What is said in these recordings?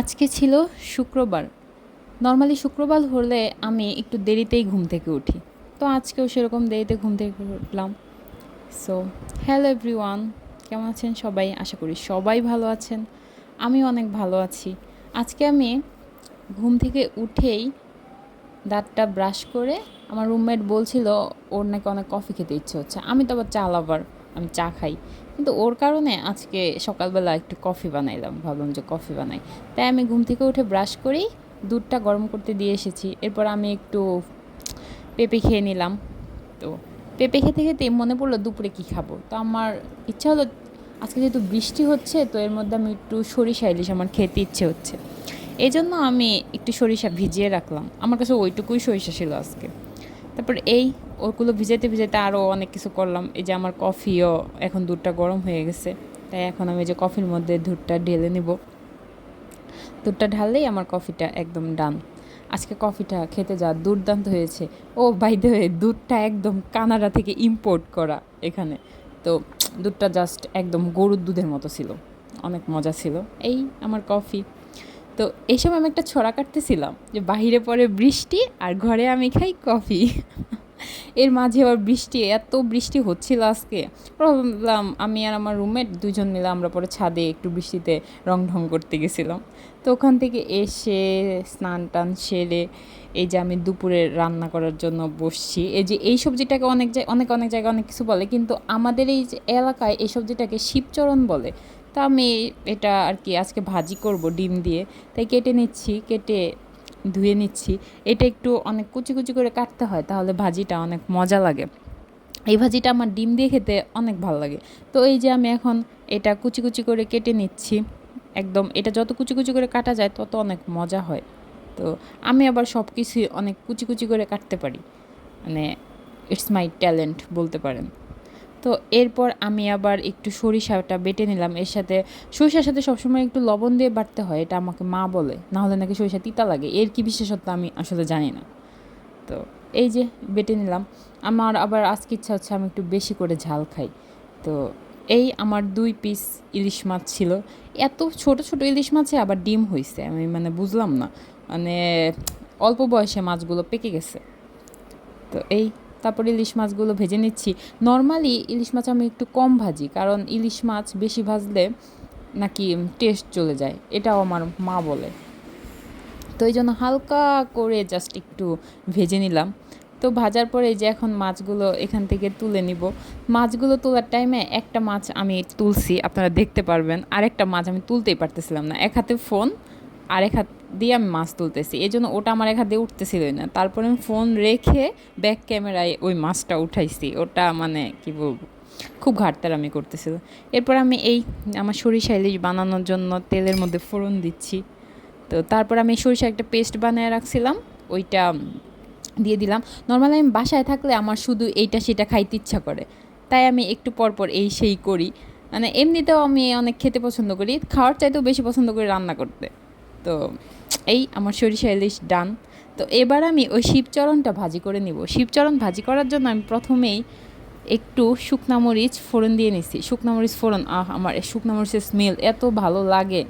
আজকে ছিল শুক্রবার। নর্মালি শুক্রবার হলে আমি একটু দেরিতেই ঘুম থেকে উঠি। তো আজকেও সেরকম দেরিতে ঘুম থেকে উঠলাম। সো হ্যালো এভরিওয়ান কেমন আছেন সবাই? আশা করি সবাই ভালো আছেন। আমি অনেক ভালো আছি। আজকে আমি ঘুম থেকে উঠেই দাঁতটা ব্রাশ করে আমার রুমমেট বলছিল, ওর নাকি অনেক কফি খেতে ইচ্ছে হচ্ছে। আমি তো আবার চা লাভার আমি চা খাই। কিন্তু ওর কারণে আজকে সকালবেলা একটু কফি বানাইলাম। ভাবলাম যে কফি বানাই। তাই আমি ঘুম থেকে উঠে ব্রাশ করেই দুধটা গরম করতে দিয়ে এসেছি। এরপর আমি একটু পেঁপে খেয়ে নিলাম। তো পেঁপে খেতে খেতে মনে পড়ল দুপুরে কি খাব? তো আমার ইচ্ছা হলো, আজকে যেহেতু বৃষ্টি হচ্ছে, তো এর মধ্যে আমি একটু সরিষা ইলিশ আমার খেতে ইচ্ছে হচ্ছে। এই জন্য আমি একটু সরিষা ভিজিয়ে রাখলাম। আমার কাছে ওইটুকুই সরিষা ছিল আজকে। তারপর এই ওগুলো ভিজাইতে ভিজাইতে আরও অনেক কিছু করলাম। এই যে আমার কফিও এখন দুধটা গরম হয়ে গেছে, তাই এখন আমি যে কফির মধ্যে দুধটা ঢেলে নিব। দুধটা ঢাললেই আমার কফিটা একদম ডান। আজকে কফিটা খেতে যা দুর্দান্ত হয়েছে। ও বাই দ্য ওয়ে দুধটা একদম কানাডা থেকে ইম্পোর্ট করা এখানে। তো দুধটা জাস্ট একদম গরুর দুধের মতো ছিল। অনেক মজা ছিল। এই আমার কফি। তো এই সময় আমি একটা ছড়া কাটতেছিলাম যে বাহিরে পড়ে বৃষ্টি আর ঘরে আমি খাই কফি। এর মাঝে আবার বৃষ্টি, এত বৃষ্টি হচ্ছিল আজকে। ভাবলাম আমি আর আমার রুমমেট দুজন মিলে আমরা পরে ছাদে একটু বৃষ্টিতে রং ঢং করতে গেছিলাম। তো ওখান থেকে এসে স্নান টান সেরে এই যে আমি দুপুরে রান্না করার জন্য বসছি। এই যে এই সবজিটাকে অনেক অনেক অনেক জায়গায় অনেক কিছু বলে, কিন্তু আমাদের এই যে এলাকায় এই সবজিটাকে শিবচরণ বলে তা আমি এটা আর কি আজকে ভাজি করব ডিম দিয়ে। তাই কেটে নিচ্ছি, কেটে ধুয়ে নিচ্ছি। এটা একটু অনেক কুচি কুচি করে কাটতে হয়, তাহলে ভাজিটা অনেক মজা লাগে। এই ভাজিটা আমার ডিম দিয়ে খেতে অনেক ভালো লাগে। তো এই যে আমি এখন এটা কুচি কুচি করে কেটে নিচ্ছি, একদম এটা যত কুচি কুচি করে কাটা যায় তত অনেক মজা হয়। তো আমি আবার সব কিছুই অনেক কুচি কুচি করে কাটতে পারি। মানে ইটস মাই ট্যালেন্ট বলতে পারেন। তো এরপর আমি আবার একটু সরিষাটা বেটে নিলাম। এর সাথে সরিষার সাথে সবসময় একটু লবণ দিয়ে বাটতে হয়, এটা আমাকে মা বলে। না হলে নাকি সরিষা তিতা লাগে। এর কি বিশেষত্ব আমি আসলে জানি না। তো এই যে বেটে নিলাম। আমার আবার আজকে ইচ্ছা হচ্ছে আমি একটু বেশি করে ঝাল খাই। তো এই আমার দুই পিস ইলিশ মাছ ছিল। এত ছোট ছোট ইলিশ মাছে আবার ডিম হয়েছে আমি মানে বুঝলাম না। মানে অল্প বয়সে মাছগুলো পেকে গেছে। তো এই তারপর ইলিশ মাছগুলো ভেজে নিচ্ছি। নর্মালি ইলিশ মাছ আমি একটু কম ভাজি, কারণ ইলিশ মাছ বেশি ভাজলে নাকি টেস্ট চলে যায়, এটাও আমার মা বলে। তো এই জন্য হালকা করে জাস্ট একটু ভেজে নিলাম। তো ভাজার পরে যে এখন মাছগুলো এখান থেকে তুলে নিব। মাছগুলো তোলার টাইমে একটা মাছ আমি তুলছি, আপনারা দেখতে পারবেন। আরেকটা মাছ আমি তুলতেই পারতেছিলাম না। এক হাতে ফোন আর এক হাত দিয়ে আমি মাছ তুলতেছি। এই জন্য ওটা আমার এক হাত দিয়ে উঠতেছিলই না। তারপরে আমি ফোন রেখে ব্যাক ক্যামেরায় ওই মাছটা উঠাইছি। ওটা মানে কি বলব? খুব ঘাটতার আমি করতেছিল। এরপর আমি এই আমার সরিষা ইলিশ বানানোর জন্য তেলের মধ্যে ফোড়ন দিচ্ছি। তো তারপর আমি সরিষা একটা পেস্ট বানিয়ে রাখছিলাম। ওইটা দিয়ে দিলাম। নর্মালি আমি বাসায় থাকলে আমার শুধু এইটা সেটা খাইতে ইচ্ছা করে। তাই আমি একটু পরপর এই সেই করি। মানে এমনিতেও আমি অনেক খেতে পছন্দ করি। খাওয়ার চাইতেও বেশি পছন্দ করি রান্না করতে। তো এই আমার সরিষা ইলিশ ডান। তো এবার আমি ওই শিবচরণটা ভাজি করে নিব। শিবচরণ ভাজি করার জন্য আমি প্রথমেই একটু শুকনা মরিচ ফোড়ন দিয়ে নিছি। শুকনা মরিচ ফোড়ন, আহ, আমার শুকনা মরিচের স্মেল এত ভালো লাগে।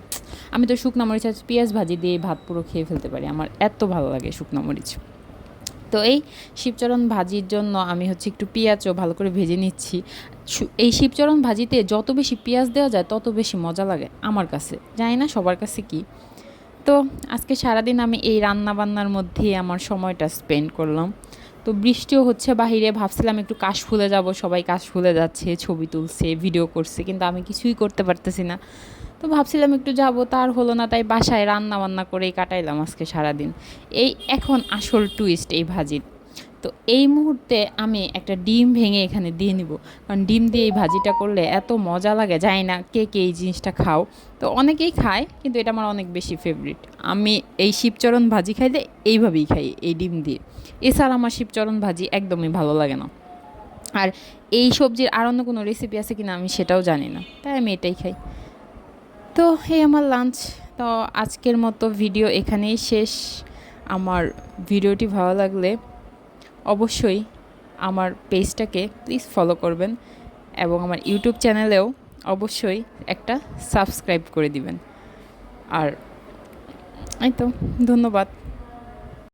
আমি তো শুকনা মরিচ আর পেঁয়াজ ভাজি দিয়ে ভাত পুরো খেয়ে ফেলতে পারি। আমার এত ভালো লাগে শুকনা মরিচ। তো এই শিবচরণ ভাজির জন্য আমি হচ্ছে একটু পেঁয়াজও ভালো করে ভেজে নিচ্ছি। এই শিবচরণ ভাজিতে যত বেশি পেঁয়াজ দেওয়া যায়, তত বেশি মজা লাগে আমার কাছে। জানি না সবার কাছে কি। তো আজকে সারাদিন আমি এই রান্নাবান্নার মধ্যেই মধ্যে আমার সময়টা স্পেন্ড করলাম। তো বৃষ্টিও হচ্ছে বাহিরে, ভাবছিলাম একটু কাশ ফুলে যাব, সবাই কাশ ফুলে যাচ্ছে, ছবি তুলছে ভিডিও করছে, কিন্তু আমি কিছুই করতে পারতেছি না। তো ভাবছিলাম একটু যাব, তার হলো না, তাই বাসায় রান্না বান্না করেই কাটাইলাম আজকে সারাদিন। এই এখন আসল টুইস্ট এই ভাজির। তো এই মুহূর্তে আমি একটা ডিম ভেঙে এখানে দিয়ে নিব। কারণ ডিম দিয়ে এই ভাজিটা করলে এত মজা লাগে যায় না কে কে এই জিনিসটা খাও। তো অনেকেই খায়, কিন্তু এটা আমার অনেক বেশি ফেভারিট আমি এই শিবচরণ ভাজি খাইলে এইভাবেই খাই এই ডিম দিয়ে। এছাড়া আমার শিবচরণ ভাজি একদমই ভালো লাগে না। আর এই সবজির আর অন্য কোনো রেসিপি আছে কিনা আমি সেটাও জানি না, তাই আমি এটাই খাই। তো এই আমার লাঞ্চ তো আজকের মতো ভিডিও এখানেই শেষ। আমার ভিডিওটি ভালো লাগলে অবশ্যই আমার পেজটাকে প্লিজ ফলো করবেন এবং আমার ইউটিউব চ্যানেলেও অবশ্যই একটা সাবস্ক্রাইব করে দিবেন। আর এই তো, ধন্যবাদ।